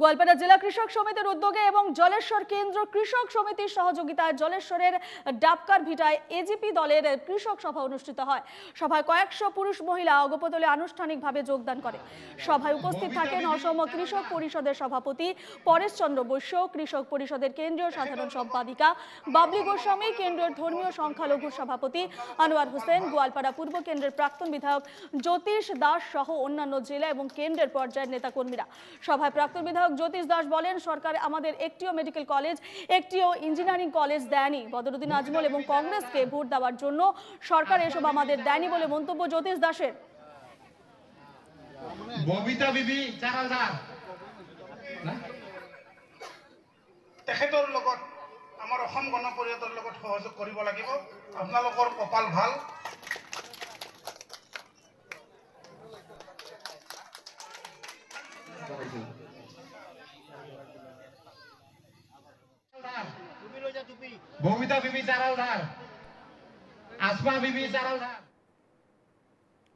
গোয়ালপাড়া জেলা কৃষক সমিতির উদ্যোগে এবং জলেশ্বর কেন্দ্র কৃষক সমিতির সহযোগিতায় জলেশ্বরের ডাবকার ভিটায় এজিপি দলের কৃষক সভা অনুষ্ঠিত হয়। সভায় কয়েকশো পুরুষ মহিলা অগপতলে আনুষ্ঠানিকভাবে যোগদান করে সভায় উপস্থিত থাকেন অসম কৃষক পরিষদের সভাপতি পরেশচন্দ্র বৈশ্য, কৃষক পরিষদের কেন্দ্রীয় সাধারণ সম্পাদিকা বাবলি গোস্বামী, কেন্দ্রীয় ধর্মীয় সংখ্যালঘু সভাপতি আনোয়ার হোসেন, গোয়ালপাড়া পূর্ব কেন্দ্রের প্রাক্তন বিধায়ক জ্যোতিষ দাস সহ অন্যান্য জেলা এবং কেন্দ্রের পর্যায়ের নেতাকর্মীরা। সভায় প্রাক্তন বিধায়ক জ্যোতিষ দাস বলেন সরকার আমাদের একটিও মেডিকেল কলেজ একটিও ইঞ্জিনিয়ারিং কলেজ দেয়নি। বদরুদ্দিন আজমল এবং কংগ্রেসকে ভোট দেওয়ার জন্য সরকার এসব আমাদের দেয়নি বলে মন্তব্য জ্যোতিষ দাসের। ববিতা বিবি তেখেতৰ লগত আমাৰ অসম গণ পৰিষদৰ লগত সহযোগ কৰিব লাগিব। আপোনালোকৰ কপাল ভালো। ববিতা বিবি চারালদার আসমা বিবি চারালদার